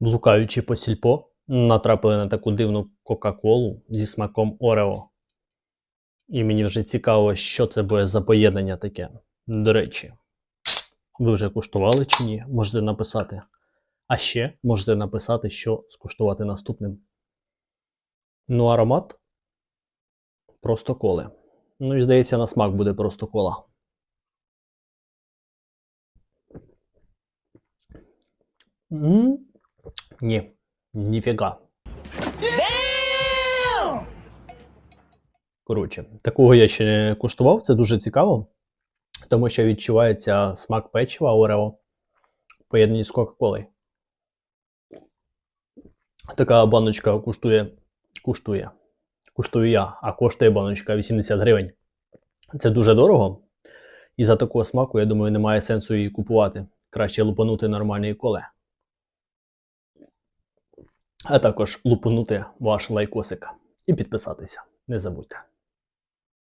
блукаючи по сільпо, натрапили на таку дивну Кока-Колу зі смаком Орео. І мені вже цікаво, що це буде за поєднання таке. До речі, ви вже куштували чи ні? Можете написати. А ще можете написати, що скуштувати наступним. Ну, аромат просто коли. Ну і здається, на смак буде просто кола. м Ні, ніфіга. Коротше, такого я ще не куштував, це дуже цікаво, тому що відчувається смак печива Орео поєднані з Кока-Колою. Така баночка коштує, коштує, коштую я, а коштує баночка 80 гривень. Це дуже дорого. І за такого смаку, я думаю, немає сенсу її купувати. Краще лупанути нормальної коле. А також лупанути ваш лайкосик і підписатися. Не забудьте.